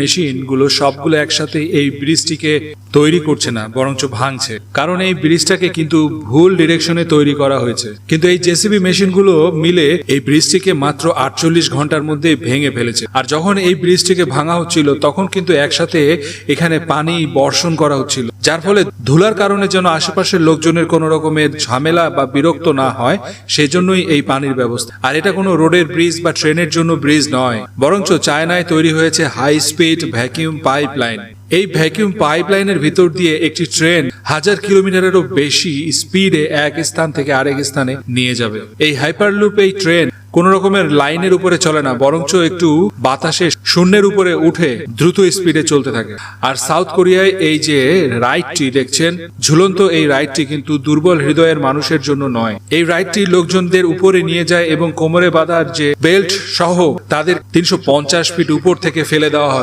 মেশিনগুলো সবগুলো একসাথে এই ব্রিজটিকে তৈরি করছে না, বরঞ্চ ভাঙছে। কারণ এই ব্রিজটাকে কিন্তু ভুল ডিরেকশনে তৈরি করা হয়েছে। কিন্তু এই জেসিবি মেশিনগুলো মিলে এই ব্রিজটিকে মাত্র আটচল্লিশ ঘণ্টার মধ্যে ভেঙে ফেলেছে। আর যখন এই ব্রিজটিকে ভাঙা হচ্ছিল, তখন কিন্তু একসাথে এখানে পানি বর্ষণ করা হচ্ছিল। যার ফলে ধুলার কারণে যেন আশেপাশের লোকজনের কোনো রকমের ঝামেলা বা বিরক্ত না হয়, সেজন্যই এই পানির ব্যবস্থা। আর এটা কোনো রোডের ব্রিজ বা ট্রেনের জন্য ব্রিজ নয়, বরঞ্চ চায়নায় তৈরি হয়েছে হাই স্পিড ভ্যাকিউম পাইপলাইন। এই ভ্যাকিউম পাইপলাইনের ভিতর দিয়ে একটি ট্রেন হাজার কিলোমিটারেরও বেশি স্পিডে এক স্থান থেকে আরেক স্থানে নিয়ে যাবে। এই হাইপারলুপ এই ট্রেন কোন রকমের লাইনের উপরে চলে না, বরঞ্চ একটু বাতাসে শূন্যের উপরে উঠে দ্রুত স্পিডে চলতে থাকে। আর সাউথ কোরিয়ায় এই যে রাইডটি দেখছেন, ঝুলন্ত এই রাইডটি কিন্তু দুর্বল হৃদয়ের মানুষের জন্য নয়। এই রাইডটি লোকজনদের উপরে নিয়ে যায় এবং কোমরে বাঁধার যে বেল্ট সহ তাদের তিনশো পঞ্চাশ ফিট উপর থেকে ফেলে দেওয়া হয়।